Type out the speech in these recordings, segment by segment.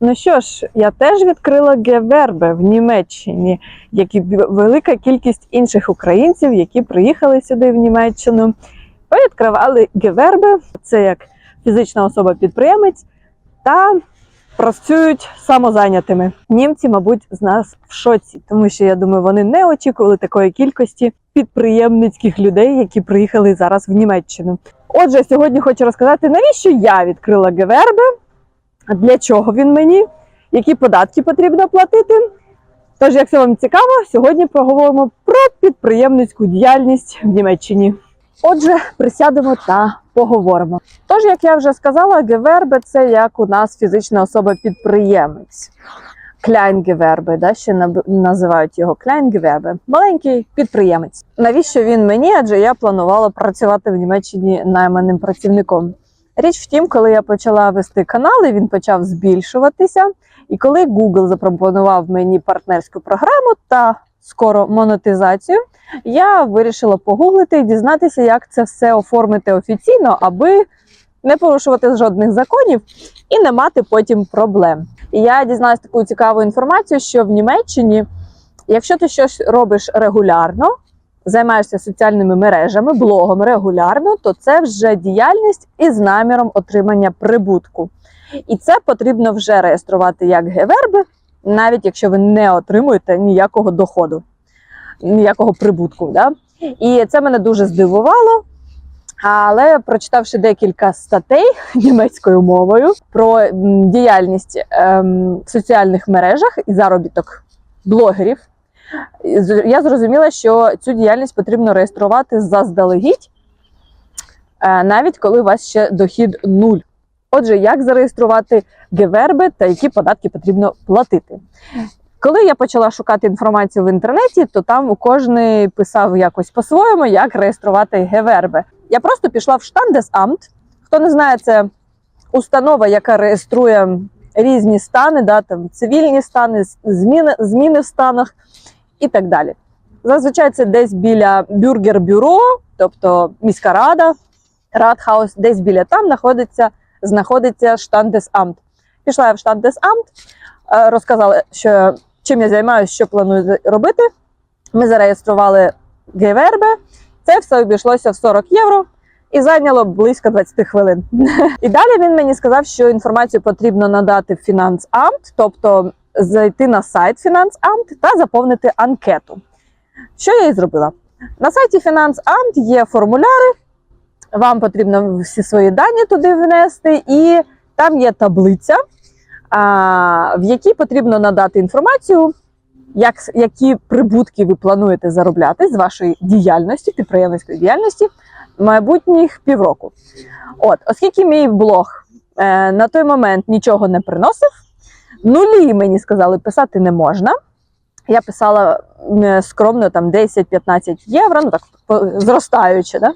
Ну що ж, я теж відкрила Гевербе в Німеччині, як і велика кількість інших українців, які приїхали сюди в Німеччину. Повідкривали Гевербе, це як фізична особа-підприємець, та працюють самозайнятими. Німці, мабуть, з нас в шоці, тому що я думаю, вони не очікували такої кількості підприємницьких людей, які приїхали зараз в Німеччину. Отже, сьогодні хочу розказати, навіщо я відкрила Гевербе, для чого він мені, які податки потрібно платити. Тож, якщо вам цікаво, сьогодні поговоримо про підприємницьку діяльність в Німеччині. Отже, присядемо та поговоримо. Тож, як я вже сказала, Гевербе це як у нас фізична особа-підприємець. Кляйнгевербе, да, ще називають його Кляйнгевербе, маленький підприємець. Навіщо він мені? Адже я планувала працювати в Німеччині найманим працівником. Річ в тім, коли я почала вести канали, він почав збільшуватися. І коли Google запропонував мені партнерську програму та скоро монетизацію, я вирішила погуглити і дізнатися, як це все оформити офіційно, аби не порушувати жодних законів і не мати потім проблем. І я дізналася таку цікаву інформацію, що в Німеччині, якщо ти щось робиш регулярно, займаєшся соціальними мережами, блогом регулярно, то це вже діяльність із наміром отримання прибутку. І це потрібно вже реєструвати як геверби, навіть якщо ви не отримуєте ніякого доходу, ніякого прибутку. Да? І це мене дуже здивувало. Але прочитавши декілька статей німецькою мовою про діяльність ем, в соціальних мережах і заробіток блогерів, я зрозуміла, що цю діяльність потрібно реєструвати заздалегідь, е, навіть коли у вас ще дохід нуль. Отже, як зареєструвати геверби та які податки потрібно платити? Коли я почала шукати інформацію в інтернеті, то там кожний писав якось по-своєму, як реєструвати геверби. Я просто пішла в Штандесамт. Хто не знає, це установа, яка реєструє різні стани, да, там, цивільні стани, зміни, зміни в станах і так далі. Зазвичай це десь біля бюргер-бюро, тобто міська рада, Радхаус, десь біля там знаходиться, знаходиться Штандесамт. Пішла я в Штандесамт, е, розказала, що, чим я займаюся, що планую робити. Ми зареєстрували Гевербе. Це все обійшлося в 40 євро і зайняло близько 20 хвилин. І далі він мені сказав, що інформацію потрібно надати в Фінансамт, тобто зайти на сайт Фінансамт та заповнити анкету. Що я і зробила? На сайті Фінансамт є формуляри, вам потрібно всі свої дані туди внести, і там є таблиця, в якій потрібно надати інформацію, як, які прибутки ви плануєте заробляти з вашої діяльності, підприємницької діяльності майбутніх півроку. От, оскільки мій блог е, на той момент нічого не приносив, нулі мені сказали, писати не можна. Я писала е, скромно там 10-15 євро, ну так зростаючи, да?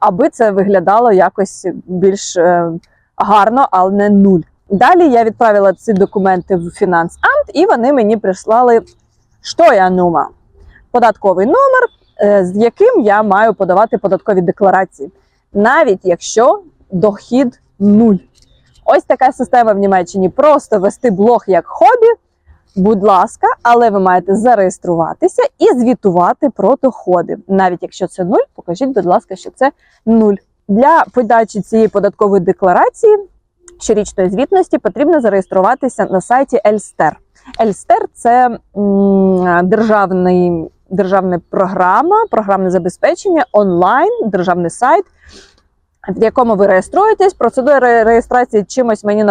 аби це виглядало якось більш е, гарно, але не нуль. Далі я відправила ці документи в Фінансамт, і вони мені прислали що я нума? Податковий номер, е, з яким я маю подавати податкові декларації, навіть якщо дохід нуль. Ось така система в Німеччині. Просто вести блог як хобі. Будь ласка, але ви маєте зареєструватися і звітувати про доходи. Навіть якщо це нуль, покажіть, будь ласка, що це нуль. Для подачі цієї податкової декларації щорічної звітності потрібно зареєструватися на сайті Ельстер. Ельстер це державний, державна програма, програмне забезпечення онлайн, державний сайт, в якому ви реєструєтесь. Процедура реєстрації чимось мені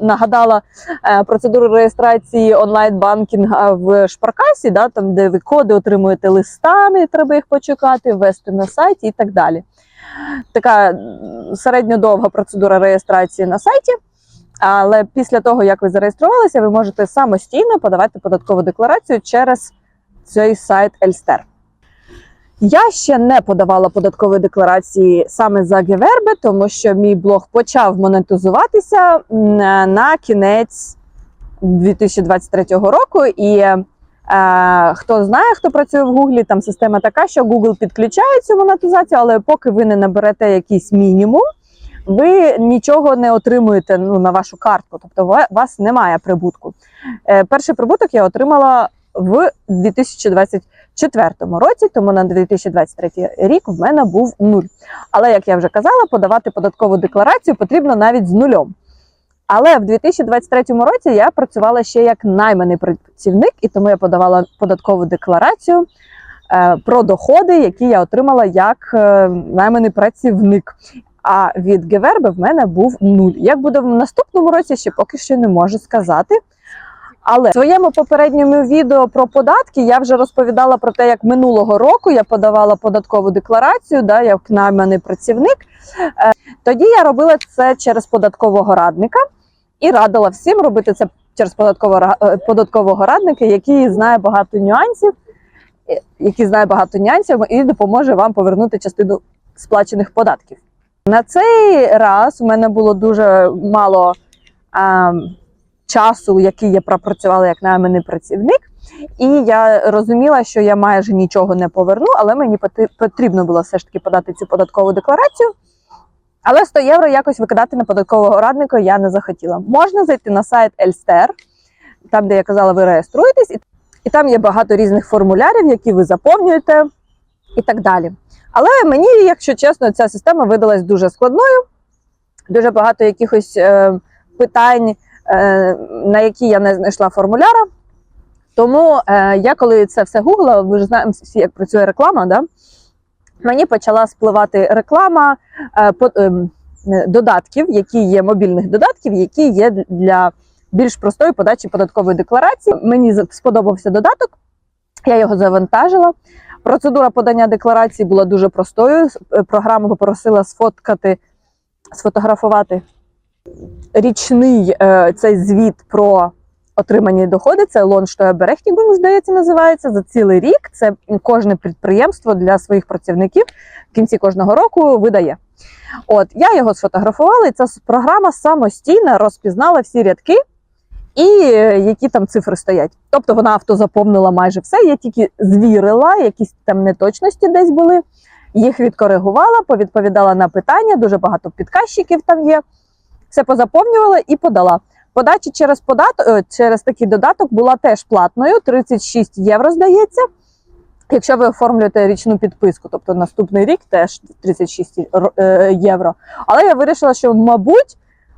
нагадала е, процедуру реєстрації онлайн-банкінга в Шпаркасі, да, там, де ви коди отримуєте листами, треба їх почекати, ввести на сайті і так далі. Така середньодовга процедура реєстрації на сайті. Але після того, як ви зареєструвалися, ви можете самостійно подавати податкову декларацію через цей сайт Ельстер. Я ще не подавала податкові декларації саме за Гевербе, тому що мій блог почав монетизуватися на кінець 2023 року. І е, хто знає, хто працює в Гуглі, там система така, що Google підключає цю монетизацію, але поки ви не наберете якийсь мінімум, ви нічого не отримуєте ну, на вашу картку, тобто у вас немає прибутку. Е, перший прибуток я отримала в 2024 році, тому на 2023 рік в мене був нуль. Але як я вже казала, подавати податкову декларацію потрібно навіть з нульом. Але в 2023 році я працювала ще як найманий працівник, і тому я подавала податкову декларацію е, про доходи, які я отримала як е, найманий працівник. А від Геверби в мене був нуль. Як буде в наступному році, ще поки що не можу сказати. Але в своєму попередньому відео про податки я вже розповідала про те, як минулого року я подавала податкову декларацію, да, як найманий працівник. Е, Тоді я робила це через податкового радника і радила всім робити це через податкового, е, податкового радника, який знає багато нюансів, е, який знає багато нюансів і допоможе вам повернути частину сплачених податків. На цей раз у мене було дуже мало а, часу, який я пропрацювала як найманий працівник, і я розуміла, що я майже нічого не поверну, але мені потрібно було все ж таки подати цю податкову декларацію. Але 100 євро якось викидати на податкового радника я не захотіла. Можна зайти на сайт Ельстер, там, де я казала, ви реєструєтесь, і, там є багато різних формулярів, які ви заповнюєте, і так далі. Але мені, якщо чесно, ця система видалась дуже складною. Дуже багато якихось е, питань, на які я не знайшла формуляра. Тому е, я, коли це все гуглила, ви ж знаємо як працює реклама, да? мені почала спливати реклама е, ем, е, додатків, які є мобільних додатків, які є для більш простої подачі податкової декларації. Мені сподобався додаток, я його завантажила. Процедура подання декларації була дуже простою. Е, Програма попросила сфоткати, сфотографувати річний е, цей звіт про отримані доходи. Це Lohnsteuerberechtigung, здається, називається за цілий рік. Це кожне підприємство для своїх працівників в кінці кожного року видає. От я його сфотографувала, і ця програма самостійно розпізнала всі рядки і е, які там цифри стоять. Тобто вона автозаповнила майже все. Я тільки звірила, якісь там неточності десь були, їх відкоригувала, повідповідала на питання. Дуже багато підказчиків там є. Все позаповнювала і подала. Подача через податок е, через такий додаток була теж платною, 36 євро, здається. Якщо ви оформлюєте річну підписку, тобто наступний рік теж 36 р- е, євро. Але я вирішила, що, мабуть,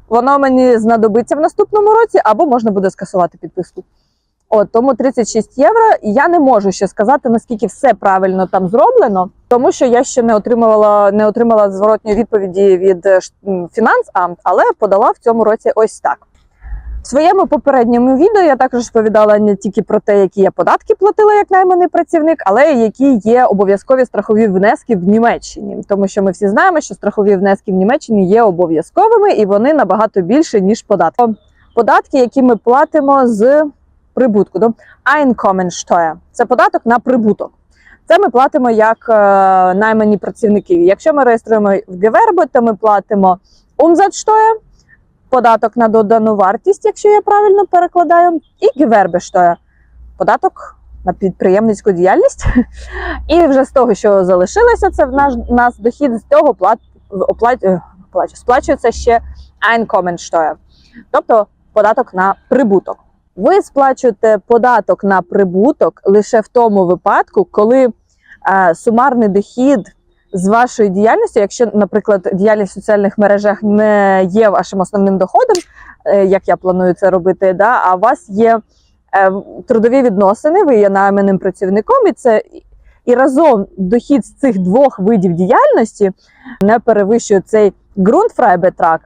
воно мені знадобиться в наступному році, або можна буде скасувати підписку. От тому 36 євро. Я не можу ще сказати, наскільки все правильно там зроблено, тому що я ще не отримувала, не отримала зворотньої відповіді від е, фінансамт, але подала в цьому році ось так. В своєму попередньому відео я також розповідала не тільки про те, які я податки платила як найманий працівник, але й які є обов'язкові страхові внески в Німеччині. Тому що ми всі знаємо, що страхові внески в Німеччині є обов'язковими і вони набагато більше, ніж податки. Податки, які ми платимо з прибутку, до Einkommensteuer – це податок на прибуток. Це ми платимо як е, наймані працівники. Якщо ми реєструємо в Gewerbe, то ми платимо Umsatzsteuer, податок на додану вартість, якщо я правильно перекладаю, і Gewerbesteuer – податок на підприємницьку діяльність. І вже з того, що залишилося, це в наш нас дохід з цього плат, оплат, е, оплачу- сплачується ще Einkommensteuer, тобто податок на прибуток. Ви сплачуєте податок на прибуток лише в тому випадку, коли е, сумарний дохід з вашої діяльності, якщо, наприклад, діяльність в соціальних мережах не є вашим основним доходом, е, як я планую це робити, да, а у вас є е, трудові відносини, ви є найманим працівником, і це і разом дохід з цих двох видів діяльності не перевищує цей ґрунтфрайбетрак,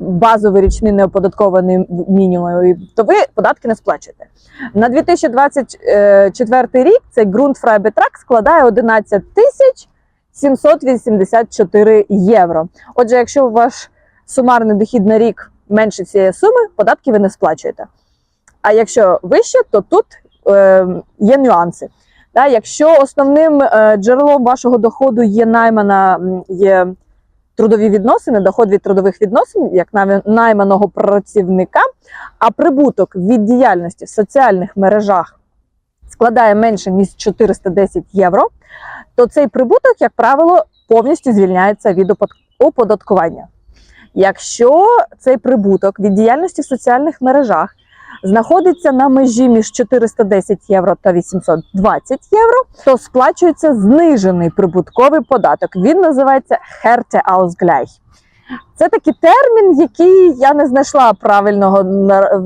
базовий річний неоподаткований мінімум, то ви податки не сплачуєте. На 2024 рік цей ґрунтфрайбетрак складає 11 тисяч 784 євро. Отже, якщо ваш сумарний дохід на рік менше цієї суми, податки ви не сплачуєте. А якщо вище, то тут е, є нюанси. Да, якщо основним е, джерелом вашого доходу є наймана, є трудові відносини, доход від трудових відносин, як найманого працівника, а прибуток від діяльності в соціальних мережах складає менше ніж 410 євро, то цей прибуток, як правило, повністю звільняється від оподаткування. Якщо цей прибуток від діяльності в соціальних мережах знаходиться на межі між 410 євро та 820 євро, то сплачується знижений прибутковий податок. Він називається Härteausgleich. Це такий термін, який я не знайшла правильного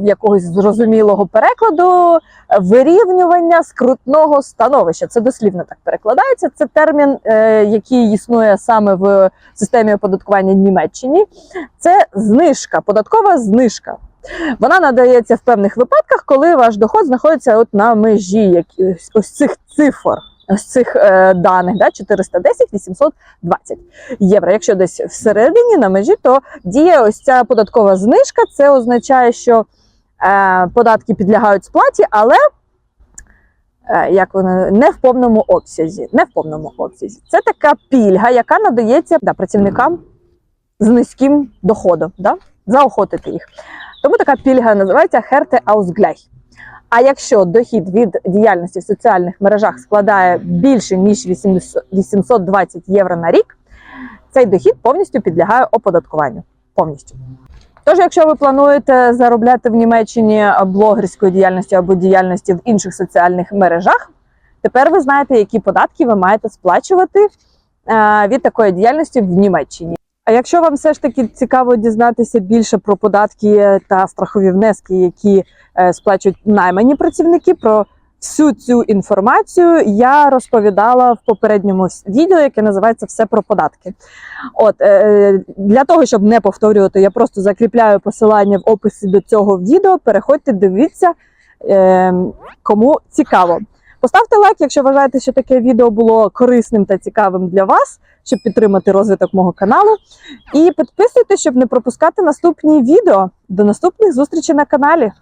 якогось зрозумілого перекладу. Вирівнювання скрутного становища. Це дослівно так перекладається. Це термін, е, який існує саме в системі оподаткування Німеччині. Це знижка, податкова знижка. Вона надається в певних випадках, коли ваш доход знаходиться от на межі якихось ось цих цифр, ось цих е, даних, да, 410 820 євро. Якщо десь всередині на межі, то діє ось ця податкова знижка. Це означає, що е, податки підлягають сплаті, але е, як вони не в повному обсязі. Не в повному обсязі. Це така пільга, яка надається да, працівникам з низьким доходом, да? заохотити їх. Тому така пільга називається Härteausgleich. А якщо дохід від діяльності в соціальних мережах складає більше ніж 820 євро на рік, цей дохід повністю підлягає оподаткуванню. Повністю. Тож, якщо ви плануєте заробляти в Німеччині блогерською діяльністю або діяльності в інших соціальних мережах, тепер ви знаєте, які податки ви маєте сплачувати е, від такої діяльності в Німеччині. А якщо вам все ж таки цікаво дізнатися більше про податки та страхові внески, які е, сплачують наймані працівники, про всю цю інформацію я розповідала в попередньому відео, яке називається Все про податки. От е, для того, щоб не повторювати, я просто закріпляю посилання в описі до цього відео. Переходьте, дивіться, е, кому цікаво. Поставте лайк, якщо вважаєте, що таке відео було корисним та цікавим для вас, щоб підтримати розвиток мого каналу. І підписуйтесь, щоб не пропускати наступні відео. До наступних зустрічей на каналі.